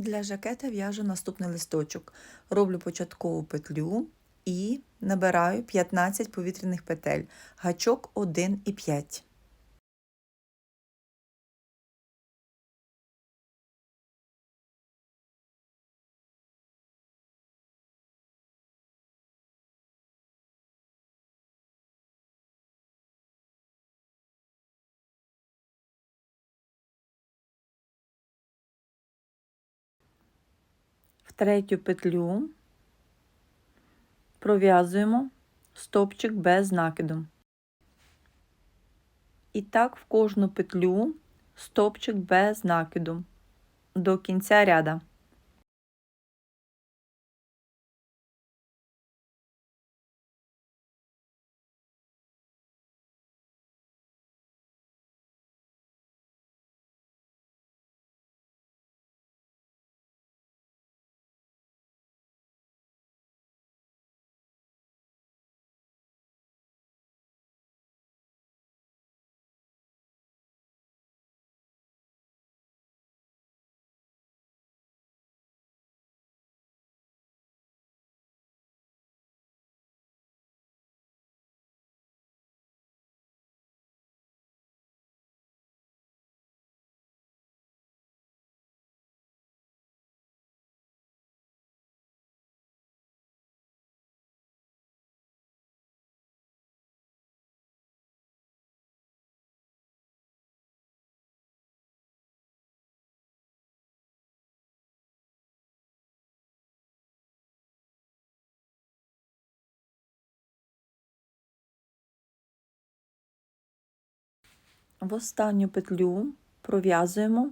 Для жакета в'яжу наступний листочок. Роблю початкову петлю і набираю 15 повітряних петель, гачок 1 третю петлю пров'язуємо стопчик без накиду. І так в кожну петлю стопчик без накиду до кінця ряда. В останню петлю пров'язуємо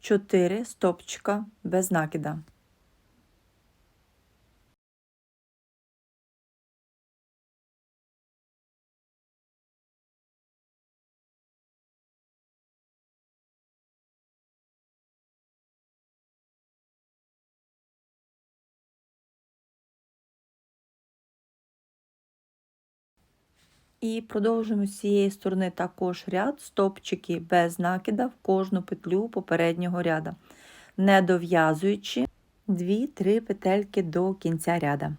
4 стопчика без накида. І продовжуємо з цієї сторони також ряд, стопчики без накида в кожну петлю попереднього ряда, не дов'язуючи 2-3 петельки до кінця ряда.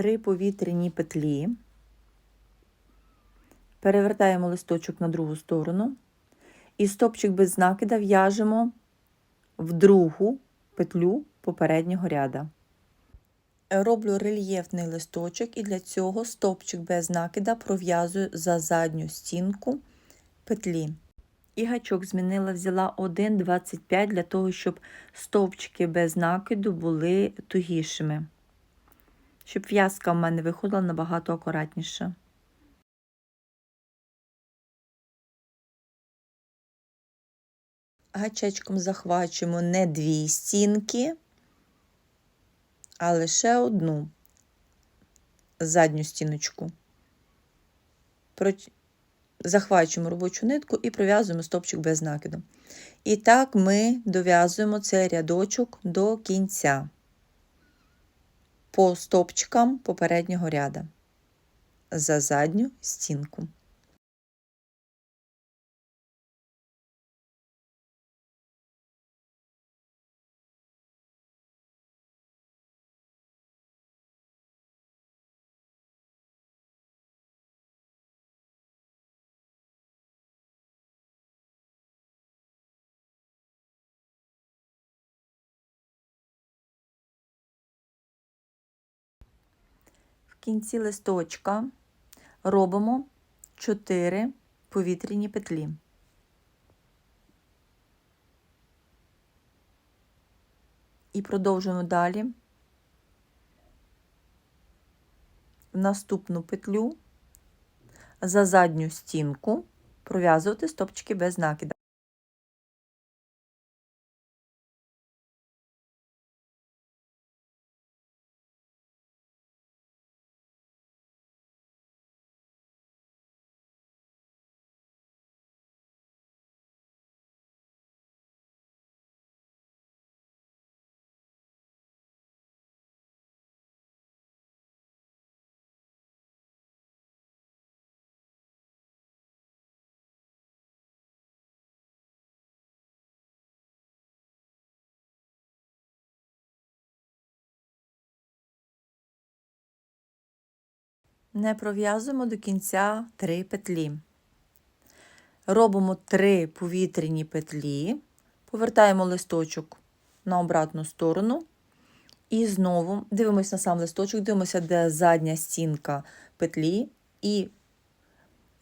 Три повітряні петлі, перевертаємо листочок на другу сторону і стопчик без накида в'яжемо в другу петлю попереднього ряда. Роблю рельєфний листочок і для цього стопчик без накида пров'язую за задню стінку петлі. І гачок змінила, взяла 1,25 для того, щоб стовпчики без накиду були тугішими щоб в'язка в мене виходила набагато акуратніше. Гачечком захвачуємо не дві стінки, а лише одну задню стіночку. Захвачуємо робочу нитку і пров'язуємо стопчик без накиду. І так ми дов'язуємо цей рядочок до кінця по стопчикам попереднього ряда за задню стінку. Кінці листочка робимо 4 повітряні петлі. І продовжуємо далі в наступну петлю за задню стінку пров'язувати стопчики без накида. Не пров'язуємо до кінця 3 петлі. Робимо 3 повітряні петлі, повертаємо листочок на обратну сторону. І знову дивимося на сам листочок, дивимося, де задня стінка петлі, і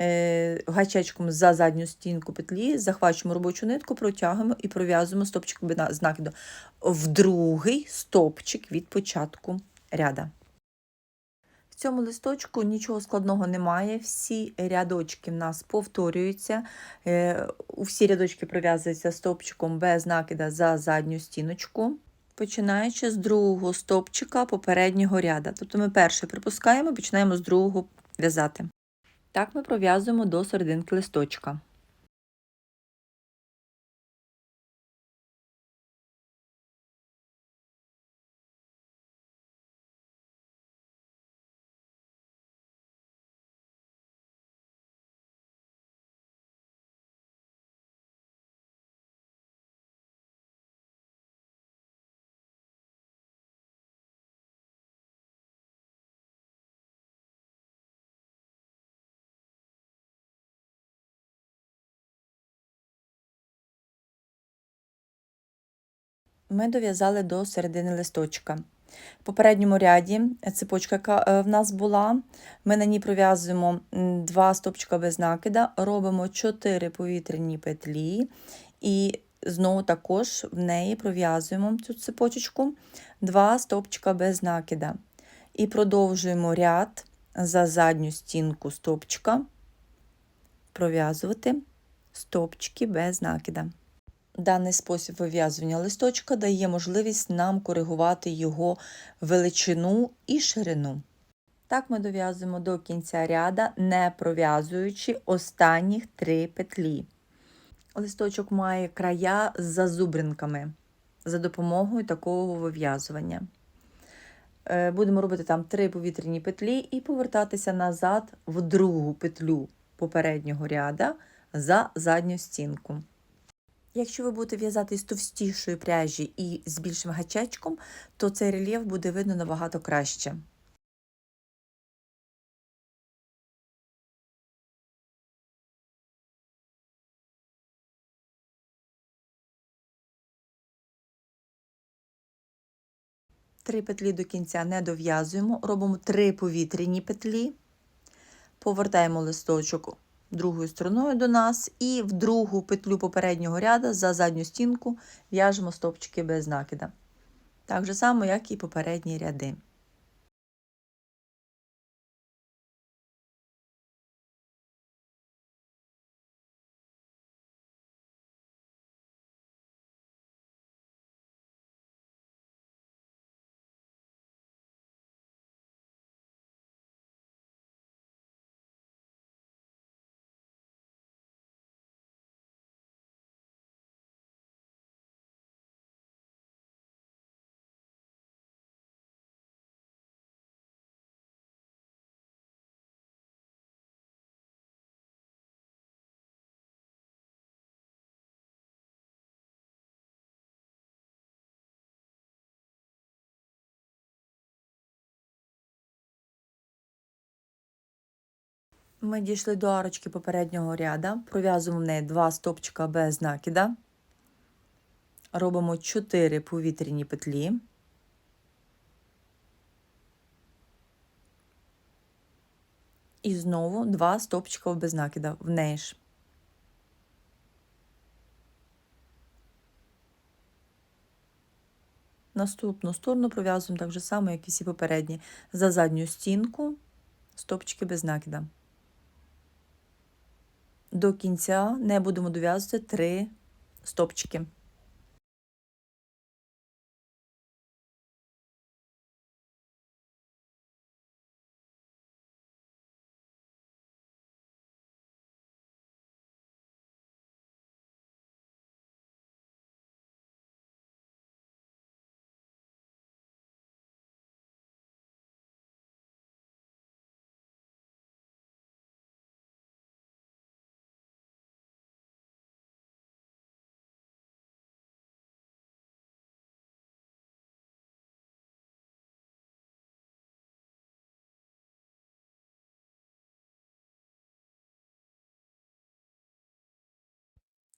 е, гачечком за задню стінку петлі захвачуємо робочу нитку, протягуємо і пров'язуємо стопчик з в другий стопчик від початку ряда. Цьому листочку нічого складного немає, всі рядочки в нас повторюються, У всі рядочки пров'язуються стопчиком без накида за задню стіночку починаючи з другого стопчика попереднього ряда. Тобто ми перший припускаємо, починаємо з другого в'язати. Так ми пров'язуємо до серединки листочка. Ми дов'язали до середини листочка. В попередньому ряді цепочка, яка е, в нас була, ми на ній пров'язуємо 2 стопчика без накида, робимо 4 повітряні петлі, і знову також в неї пров'язуємо цю цепочку 2 стопчика без накида. І продовжуємо ряд за задню стінку стопчика, пров'язувати стопчики без накида. Даний спосіб вив'язування листочка дає можливість нам коригувати його величину і ширину. Так ми дов'язуємо до кінця ряда, не пров'язуючи останніх три петлі. Листочок має края з зазубринками за допомогою такого вив'язування. Е, будемо робити там три повітряні петлі і повертатися назад в другу петлю попереднього ряда за задню стінку. Якщо ви будете в'язати з товстішої пряжі і з більшим гачечком, то цей рельєф буде видно набагато краще. Три петлі до кінця не дов'язуємо, робимо три повітряні петлі, повертаємо листочок другою стороною до нас, і в другу петлю попереднього ряду за задню стінку в'яжемо стовпчики без накида. Так же само, як і попередні ряди. Ми дійшли до арочки попереднього ряда, пров'язуємо в неї два стопчика без накида, робимо 4 повітряні петлі. І знову два стопчика без накида. В неї ж. Наступну сторону пров'язуємо так же само, як і всі попередні, за задню стінку, стопчики без накида до кінця не будемо дов'язувати три стопчики.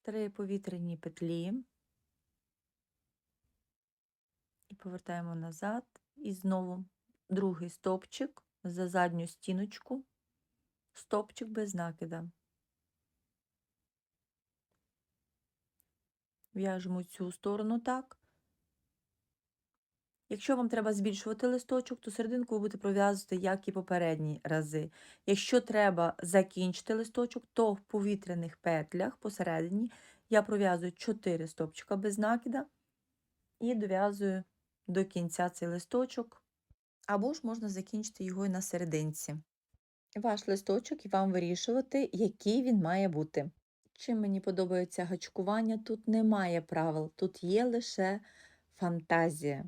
Три повітряні петлі. І повертаємо назад. І знову другий стопчик за задню стіночку, стопчик без накида. В'яжемо цю сторону так. Якщо вам треба збільшувати листочок, то серединку ви будете пров'язувати, як і попередні рази. Якщо треба закінчити листочок, то в повітряних петлях посередині я пров'язую 4 стопчика без накида і дов'язую до кінця цей листочок, або ж можна закінчити його і на серединці. Ваш листочок і вам вирішувати, який він має бути. Чим мені подобається гачкування, тут немає правил, тут є лише фантазія.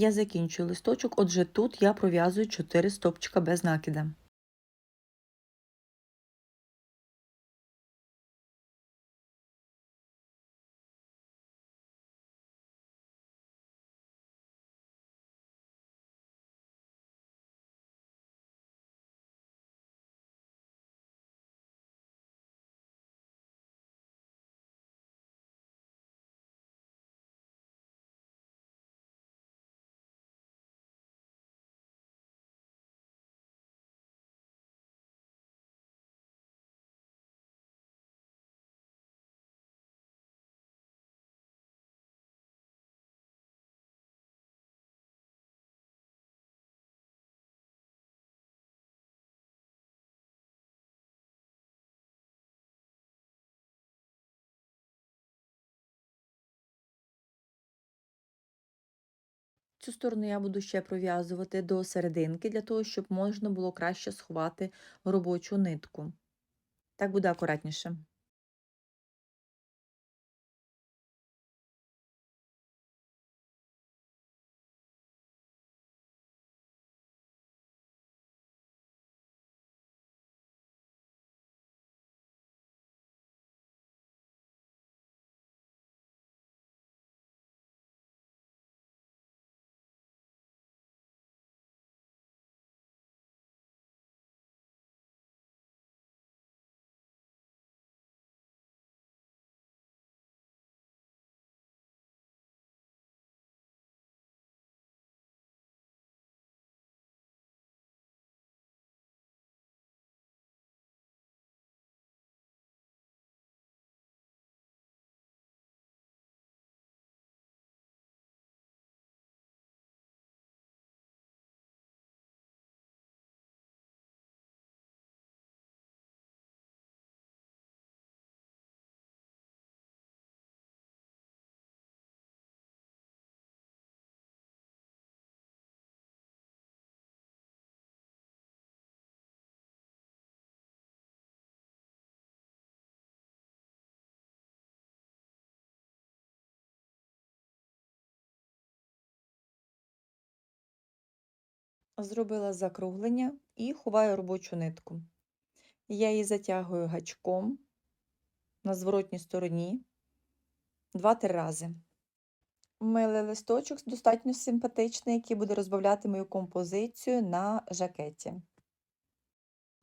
Я закінчую листочок, отже, тут я пров'язую 4 стопчика без накида. Цю сторону я буду ще пров'язувати до серединки, для того, щоб можна було краще сховати робочу нитку. Так буде акуратніше. Зробила закруглення і ховаю робочу нитку. Я її затягую гачком на зворотній стороні 2-3 рази. Милий листочок достатньо симпатичний, який буде розбавляти мою композицію на жакеті.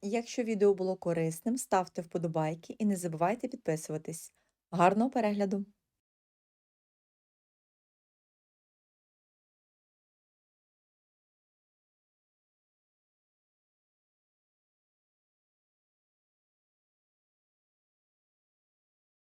Якщо відео було корисним, ставте вподобайки і не забувайте підписуватись. Гарного перегляду!